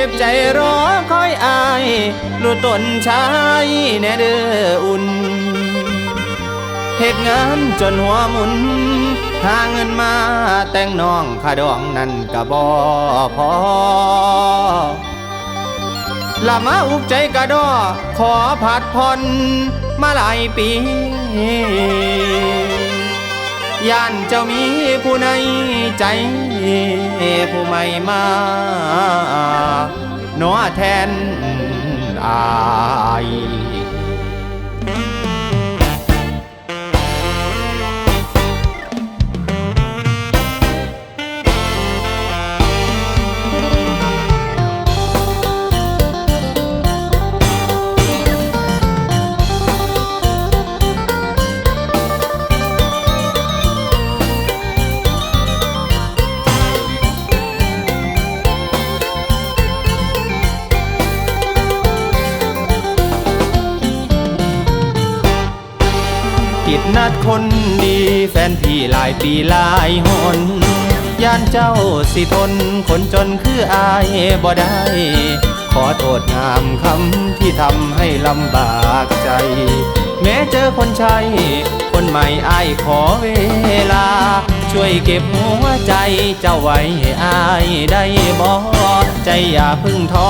ก็บใจรอคอยอายรู้ตนชายแน่เด้ออุ่นเหตุงานจนหัวหมุน หาเงินมาแต่งน้องขาดองนั่นกะบอพอละมาอุกใจกะดอ ขอผัดผ่อนมาหลายปี ย่านเจ้ามีผู้ในใจ ผู้ใหม่มาหนอแทนอาย ผิดนัดคนดี แฟนพี่หลายปีหลายหนย่านเจ้าสิทน คนจนคืออายบ่ได้ ขอโทษงามคำที่ทำให้ลำบากใจ แม้เจอคนใช้ คนใหม่อายขอเวลา ช่วยเก็บหัวใจเจ้าไว้ให้อายได้บ่ใจอย่าพึ่งท้อ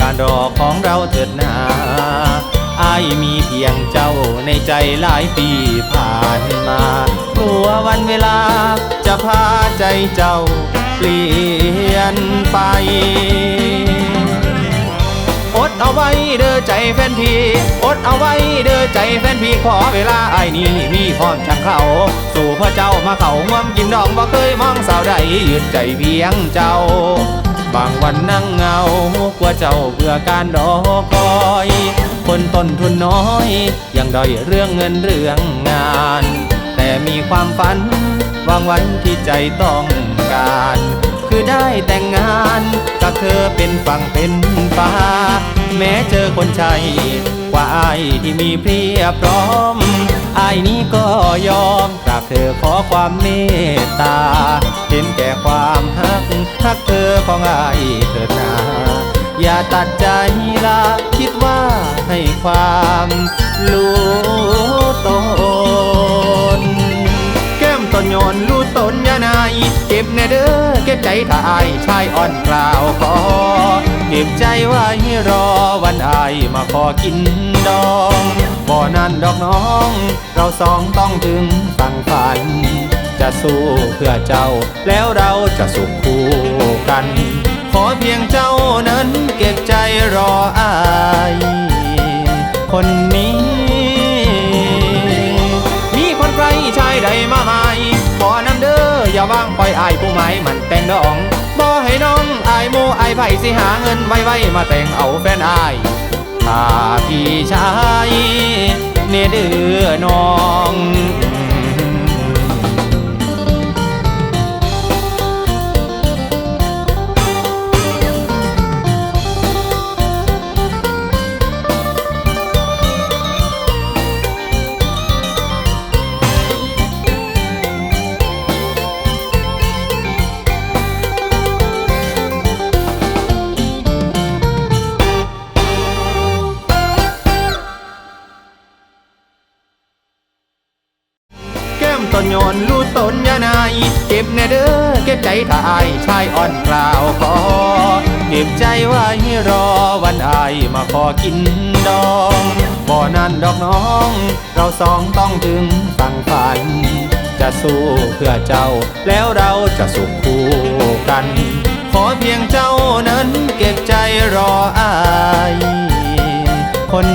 การรอของเราเถิดนา มีเพียงเจ้าในใจหลายปีผ่านมากลัววันเวลาจะพาใจเจ้าเปลี่ยนไปอดเอาไว้เด้อใจแฟนพี่อดเอาไว้เด้อใจแฟนพี่ขอเวลาไอ้านี้มีพร้อมจังเขา สู่พ่อเจ้ามาเขางวมกินดองบ่เคยมองสาวใดยืดใจเพียงเจ้า บางวันนั่งเงากลัวเจ้าเบื่อการรอคอย คนต้นทุนน้อย ยังด้อยเรื่องเงินเรื่องงาน แต่มีความฝันวางไว้ที่ใจต้องการ คือได้แต่งงานกับเธอเป็นฝั่งเป็นฟ้า แม้เจอคนใช่กว่าอายที่มีเพียบพร้อมอายนี้ก็ยอมกราบเธอขอความเมตตา เห็นแก่ความฮักฮักเธอของอายเถิดนา อย่าตัดใจละคิดว่าให้ความรู้ตน แก้มตนโยนลูต้นยานายเก็บแน่เด้อเก็บใจถ้าอายชายอ่อนกล่าวขอเก็บใจไว้รอวันอายมาขอกินดองบ่อนั้นดอกน้อง เราสองต้องถึงฝั่งฝัน จะสู้เพื่อเจ้าแล้วเราจะสุขคู่กัน ขอเพียงเจ้านั้นเก็บใจรออาย คนนี้ มีคนใครชายใดมาใหม่ขอนำเด้ออย่าวางปล่อยอายผู้หมายมันแต่งดองบ่ให้น้องอายโมอายไผ่สิหาเงินไว้ๆมาแต่งเอาแฟนอายถ้าพี่ชายเนเดือน้อง มต้นโยนลูต้นยานายเก็บแน่เด้อเก็บใจถ้ายชายอ่อนกล่าวขอเก็บใจไว้รอวันอายมาขอกินดองบ่อนั้นดอกน้อง เราสองต้องถึงฝั่งฝัน จะสู้เพื่อเจ้า แล้วเราจะสุขคู่กัน ขอเพียงเจ้านั้นเก็บใจรออาย คน